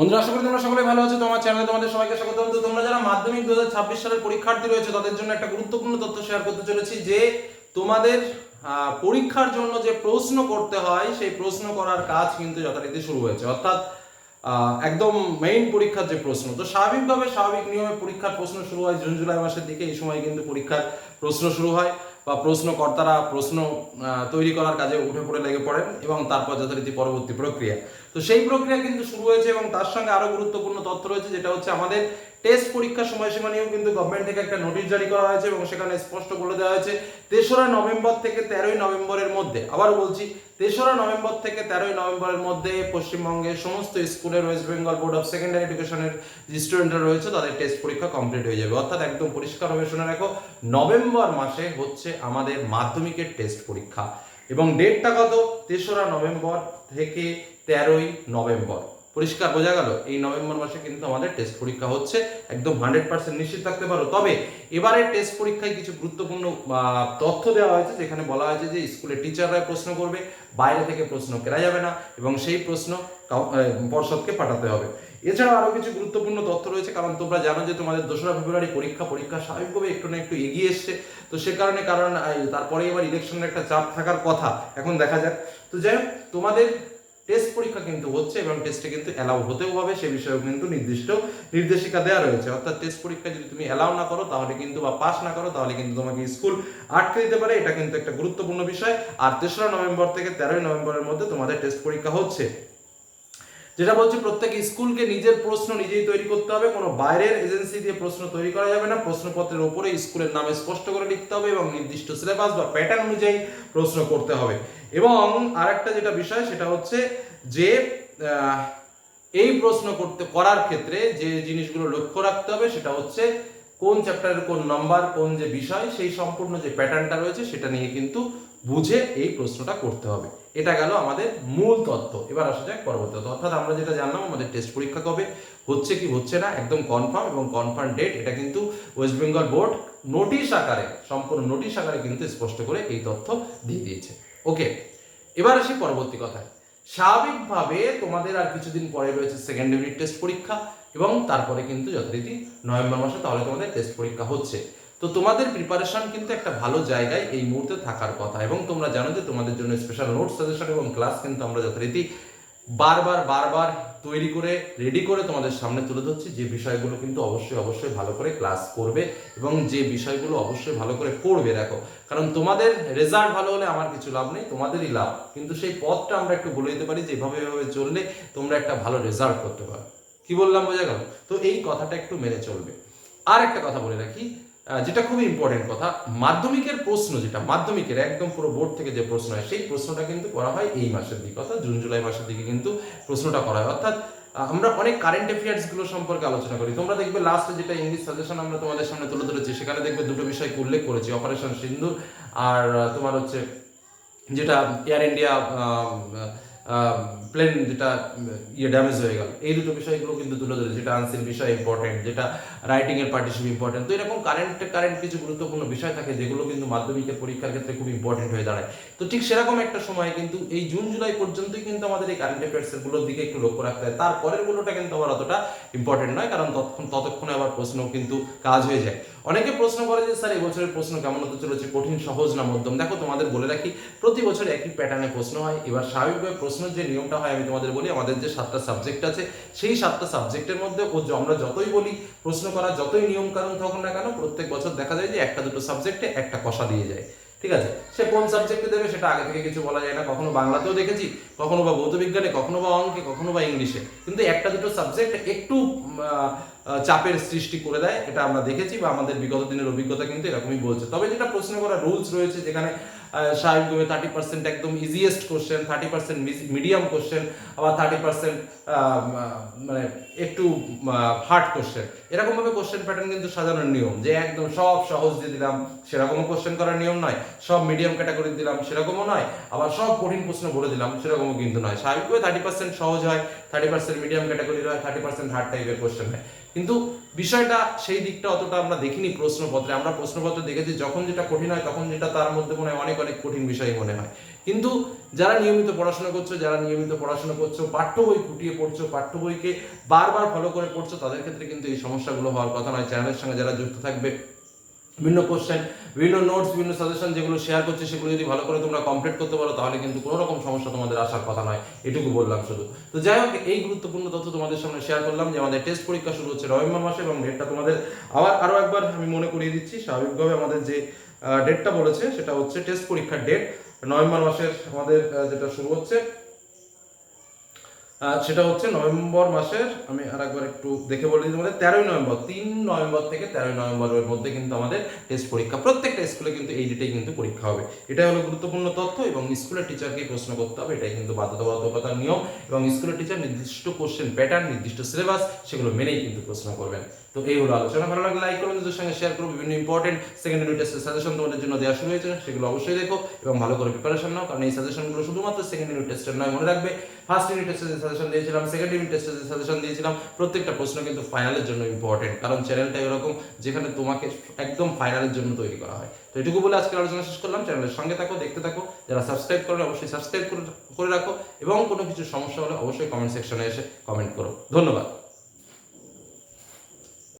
বন্ধুরা, আশা করি তোমরা সকলে ভালো আছো। তোমার চ্যানেলে তোমাদের সবাইকে স্বাগত। তো তোমরা যারা মাধ্যমিক দু সালের পরীক্ষার্থী রয়েছে, তাদের জন্য একটা গুরুত্বপূর্ণ তথ্য শেয়ার করতে চলেছি যে, তোমাদের পরীক্ষার জন্য যে প্রশ্ন করতে হয়, সেই প্রশ্ন করার কাজ কিন্তু যথারীতি শুরু হয়েছে। অর্থাৎ একদম মেইন পরীক্ষার যে প্রশ্ন। তো স্বাভাবিকভাবে স্বাভাবিক নিয়মে পরীক্ষার প্রশ্ন শুরু হয় জুন, জুলাই মাসের দিকে। এই সময় কিন্তু পরীক্ষার প্রশ্ন শুরু হয়। বা প্রশ্নকর্তারা প্রশ্ন তৈরি করার কাজে উঠে পড়ে, লেগে পড়েন এবং তারপর যথারীতি পরবর্তী প্রক্রিয়া। তো সেই প্রক্রিয়া কিন্তু শুরু হয়েছে এবং তার সঙ্গে আরও গুরুত্বপূর্ণ তথ্য রয়েছে, যেটা হচ্ছে আমাদের টেস্ট পরীক্ষার সময়সীমা নিয়েও কিন্তু গভর্নমেন্ট থেকে একটা নোটিশ জারি করা হয়েছে এবং সেখানে স্পষ্ট বলে দেওয়া হয়েছে, তেসরা নভেম্বর থেকে তেরোই নভেম্বরের মধ্যে, আবার বলছি, তেসরা নভেম্বর থেকে তেরোই নভেম্বরের মধ্যে পশ্চিমবঙ্গের সমস্ত স্কুলের West Bengal board of secondary এডুকেশনের যে স্টুডেন্টরা রয়েছে, তাদের টেস্ট পরীক্ষা কমপ্লিট হয়ে যাবে। অর্থাৎ একদম পরিষ্কারভাবে শুনে রাখো, নভেম্বর মাসে হচ্ছে আমাদের মাধ্যমিকের টেস্ট পরীক্ষা। এবং ডেটটা কত? তেসরা নভেম্বর থেকে তেরোই নভেম্বর। পরিষ্কার বোঝা গেল, এই নভেম্বর মাসে কিন্তু আমাদের টেস্ট পরীক্ষা হচ্ছে, একদম হান্ড্রেড পার্সেন্ট নিশ্চিত থাকতে পারো। তবে এবারে টেস্ট পরীক্ষায় কিছু গুরুত্বপূর্ণ তথ্য দেওয়া হয়েছে, যেখানে বলা হয়েছে যে স্কুলের টিচাররা প্রশ্ন করবে, বাইরে থেকে প্রশ্ন কেনা যাবে না, এবং সেই প্রশ্ন পর্ষদকে পাঠাতে হবে। এছাড়াও আরও কিছু গুরুত্বপূর্ণ তথ্য রয়েছে, কারণ তোমরা জানো যে তোমাদের দোসরা ফেব্রুয়ারি পরীক্ষা পরীক্ষা স্বাভাবিকভাবে একটু না একটু এগিয়ে এসছে, তো সে কারণে কারণ তারপরে এবার ইলেকশনের একটা চাপ থাকার কথা, এখন দেখা যাক। তো যাই হোক, তোমাদের টেস্ট পরীক্ষা কিন্তু হচ্ছে এবং টেস্টে কিন্তু অ্যালাউ হতেও হবে, সে বিষয়ে কিন্তু নির্দিষ্ট নির্দেশিকা দেওয়া রয়েছে। অর্থাৎ টেস্ট পরীক্ষা যদি তুমি অ্যালাউ না করো, তাহলে কিন্তু বা পাস না করো, তাহলে কিন্তু তোমাকে স্কুল আটকে দিতে পারে। এটা কিন্তু একটা গুরুত্বপূর্ণ বিষয়। আর তেসরা নভেম্বর থেকে তেরোই নভেম্বরের মধ্যে তোমাদের টেস্ট পরীক্ষা হচ্ছে। যেটা বলছি, প্রত্যেক স্কুলকে নিজের প্রশ্ন নিজেই তৈরি করতে হবে। কোনো বাইরের এজেন্সি দিয়ে প্রশ্ন তৈরি করা যাবে না। প্রশ্নপত্রের উপরে স্কুলের নামে স্পষ্ট করে লিখতে হবে এবং নির্দিষ্ট সিলেবাস বা প্যাটার্ন অনুযায়ী প্রশ্ন করতে হবে। এবং আরেকটা যেটা বিষয়, সেটা হচ্ছে যে এই প্রশ্ন করতে, করার ক্ষেত্রে যে জিনিসগুলো লক্ষ্য রাখতে হবে, সেটা হচ্ছে কোন চ্যাপ্টারের কোন নাম্বার কোন যে বিষয়, সেই সম্পূর্ণ যে প্যাটার্নটা রয়েছে, সেটা নিয়ে কিন্তু বুঝে এই প্রশ্নটা করতে হবে। এটা গেল আমাদের মূল তত্ত্ব। এবার আসা যাক পরবর্তী অর্থাৎ আমরা যেটা জানলাম, আমাদের টেস্ট পরীক্ষা কবে, হচ্ছে কি হচ্ছে না, একদম কনফার্ম এবং কনফার্ম ডেট এটা কিন্তু ওয়েস্ট বেঙ্গল বোর্ড নোটিশ আকারে, সম্পূর্ণ নোটিশ আকারে কিন্তু স্পষ্ট করে এই তথ্য দিয়ে দিয়েছে। ওকে এবার আসি পরবর্তী কথায়। স্বাভাবিকভাবে তোমাদের আর কিছুদিন পরে রয়েছে সেকেন্ড ইউনিট টেস্ট পরীক্ষা এবং তারপরে কিন্তু যথারীতি নভেম্বর মাসে তাহলে তোমাদের টেস্ট পরীক্ষা হচ্ছে। তো তোমাদের প্রিপারেশন কিন্তু একটা ভালো জায়গায় এই মুহূর্তে থাকার কথা এবং তোমরা জানো যে তোমাদের জন্য স্পেশাল নোট সাজেশন এবং ক্লাস কিন্তু আমরা যথারীতি বারবার বারবার তৈরি করে রেডি করে তোমাদের সামনে তুলে ধরছি। যে বিষয়গুলো কিন্তু অবশ্যই অবশ্যই ভালো করে ক্লাস করবে এবং যে বিষয়গুলো অবশ্যই ভালো করে পড়বে, দেখো। কারণ তোমাদের রেজাল্ট ভালো হলে আমার কিছু লাভ নেই, তোমাদেরই লাভ। কিন্তু সেই পথটা আমরা একটু বলে দিতে পারি যে, এভাবে এভাবে চললে তোমরা একটা ভালো রেজাল্ট করতে পারো। কি বললাম, বোঝা গেল? তো এই কথাটা একটু মেনে চলবে। আর একটা কথা বলে রাখি যেটা খুবই ইম্পর্টেন্ট কথা, মাধ্যমিকের প্রশ্ন যেটা, মাধ্যমিকের একদম পুরো বোর্ড থেকে যে প্রশ্ন হয় সেই প্রশ্নটা কিন্তু করা হয় এই মাসের দিকে, অর্থাৎ জুন, জুলাই মাসের দিকে কিন্তু প্রশ্নটা করা হয়। অর্থাৎ আমরা অনেক কারেন্ট অ্যাফেয়ার্সগুলো সম্পর্কে আলোচনা করি। তোমরা দেখবে লাস্টে যেটা ইংলিশ সাজেশন আমরা তোমাদের সামনে তুলে ধরেছি, সেখানে দেখবে দুটো বিষয় উল্লেখ করেছি অপারেশন সিন্ধু আর তোমার হচ্ছে যেটা এয়ার ইন্ডিয়া প্লেন যেটা ইয়ে ড্যামেজ হয়ে গেল। এই দুটো বিষয়গুলো কিন্তু তুলে ধরে যেটা আনসিন বিষয় ইম্পর্টেন্ট যেটা রাইটিং এর পার্টিসিপ ইম্পর্টেন্ট তো এরকম কারেন্ট কারেন্ট কিছু গুরুত্বপূর্ণ বিষয় থাকে, যেগুলো কিন্তু মাধ্যমিকের পরীক্ষার ক্ষেত্রে খুব ইম্পর্টেন্ট হয়ে দাঁড়ায়। তো ঠিক সেরকম একটা সময় কিন্তু এই জুন জুলাই পর্যন্তই কিন্তু আমাদের এই কারেন্ট অ্যাফেয়ার্সগুলোর দিকে একটু লক্ষ্য রাখতে হয়। তারপরের গুলোটা কিন্তু আবার অতটা ইম্পর্টেন্ট নয়, কারণ ততক্ষণ ততক্ষণে আবার প্রশ্ন কিন্তু কাজ হয়ে যায়। অনেকে প্রশ্ন করে যে, স্যার, এবছরের প্রশ্ন কেমন হতে চলেছে? কঠিন, সহজ না মধ্যম? দেখো, তোমাদের বলে রাখি, প্রতি বছর একই প্যাটার্নে প্রশ্ন হয়। এবার স্বাভাবিকভাবে প্রশ্ন যে নিয়মটা হয়, আমি তোমাদের বলি, আমাদের যে সাতটা সাবজেক্ট আছে, সেই সাতটা সাবজেক্টের মধ্যে ও আমরা যতই বলি, প্রশ্ন করা যতই নিয়ম কানুন থাকুক না কেন, প্রত্যেক বছর দেখা যায় যে একটা দুটো সাবজেক্টে একটা কষা দিয়ে যায়। ঠিক আছে? সে কোন সাবজেক্টে দেবে সেটা আগে থেকে কিছু বলা যায় না। কখনো বাংলাতেও দেখেছি, কখনো বা ভৌত বিজ্ঞানে কখনো বা অঙ্কে, কখনো বা ইংলিশে। কিন্তু একটা দুটো সাবজেক্ট একটু চাপের সৃষ্টি করে দেয়, এটা আমরা দেখেছি বা আমাদের বিগত দিনের অভিজ্ঞতা কিন্তু এরকমই বলছে। তবে যেটা প্রশ্ন করা রুলস রয়েছে, যেখানে স্বাভাবিকভাবে থার্টি পার্সেন্ট একদম easiest question thirty percent medium question আবার থার্টি পার্সেন্ট মানে একটু হার্ড কোশ্চেন এরকম ভাবে কোশ্চেন প্যাটার্ন কিন্তু সাজানোর নিয়ম, যে একদম সব সহজ দিয়ে দিলাম, সেরকমও কোশ্চেন করার নিয়ম নয়, সব মিডিয়াম ক্যাটাগরি দিলাম, সেরকমও নয়, আবার সব কঠিন প্রশ্ন বলে দিলাম, সেরকমও কিন্তু নয়। স্বাভাবিকভাবে থার্টি পার্সেন্ট সহজ হয় থার্টি পার্সেন্ট মিডিয়াম ক্যাটাগরির হয় থার্টি পার্সেন্ট হার্ড টাইপের কোশ্চেন হয়। কিন্তু বিষয়টা সেই দিকটা অতটা আমরা দেখিনি প্রশ্নপত্রে। আমরা প্রশ্নপত্রে দেখেছি যখন যেটা কঠিন হয় তখন যেটা তার মধ্যে মনে হয় অনেক অনেক কঠিন বিষয় মনে হয়। কিন্তু যারা নিয়মিত পড়াশোনা করছ, যারা নিয়মিত পড়াশোনা করছ, পাঠ্য বই ফুটিয়ে পড়ছো, পাঠ্য বইকে বারবার ফলো করে পড়ছো, তাদের ক্ষেত্রে কিন্তু এই সমস্যাগুলো হওয়ার কথা নয়। চ্যানেলের সঙ্গে যারা যুক্ত থাকবে বিভিন্ন কোশ্চেন বিভিন্ন নোটস বিভিন্ন সাজেশন যেগুলো শেয়ার করছে, সেগুলো যদি ভালো করে তোমরা কমপ্লিট করতে পারো, তাহলে কিন্তু কোনো রকম সমস্যা তোমাদের আসার কথা নয়। এটুকু বললাম শুধু। তো যাই হোক, এই গুরুত্বপূর্ণ তথ্য তোমাদের সামনে শেয়ার করলাম যে আমাদের টেস্ট পরীক্ষা শুরু হচ্ছে নভেম্বর মাসে এবং ডেটটা তোমাদের আবার আরও একবার আমি মনে করিয়ে দিচ্ছি। স্বাভাবিকভাবে আমাদের যে ডেটটা বলেছে, সেটা হচ্ছে টেস্ট পরীক্ষার ডেট নভেম্বর মাসের আমাদের যেটা শুরু হচ্ছে সেটা হচ্ছে নভেম্বর মাসের, আমি আর একবার একটু দেখে বলে দিই তোমাদের, তেরোই নভেম্বর, তিন নভেম্বর থেকে তেরোই নভেম্বরের মধ্যে কিন্তু আমাদের টেস্ট পরীক্ষা, প্রত্যেকটা স্কুলে কিন্তু এই ডেটেই কিন্তু পরীক্ষা হবে। এটাই হলো গুরুত্বপূর্ণ তথ্য এবং স্কুলের টিচারকে প্রশ্ন করতে হবে, এটাই কিন্তু বাধ্যবাধকতার নিয়ম এবং স্কুলের টিচার নির্দিষ্ট কোশ্চেন প্যাটার্ন নির্দিষ্ট সিলেবাস সেগুলো মেনেই কিন্তু প্রশ্ন করবেন। তো এই হলো আলোচনা। ভালো লাগলে লাইক করবেন নিজের সঙ্গে শেয়ার করো, বিভিন্ন ইম্পর্টেন্ট সেকেন্ড ইউনিট টেস্টের সাজেশন তোমাদের জন্য দেওয়া শুরু হয়েছে, সেগুলো অবশ্যই দেখো এবং ভালো করে প্রিপারেশন নাও, কারণ এই সাজেশনগুলো শুধুমাত্র সেকেন্ড ইউনিট টেস্টের নয়, মনে রাখবে ফার্স্ট ইউনিট টেস্টে যে সাজেশন দিয়েছিলাম সেকেন্ড ইউনিট টেস্টে যে সাজেশন দিয়েছিলাম, প্রত্যেকটা প্রশ্ন কিন্তু ফাইনালের জন্য ইম্পর্টেন্ট কারণ চ্যানেলটা এরকম যেখানে তোমাকে একদম ফাইনালের জন্য তৈরি করা হয়। তো এটুকু বলে আজকের আলোচনা শেষ করলাম চ্যানেলের সঙ্গে থাকো, দেখতে থাকো, যারা সাবস্ক্রাইব করো অবশ্যই সাবস্ক্রাইব করে করে রাখো, এবং কোনো কিছু সমস্যা হলে অবশ্যই কমেন্ট সেকশনে এসে কমেন্ট করো। ধন্যবাদ।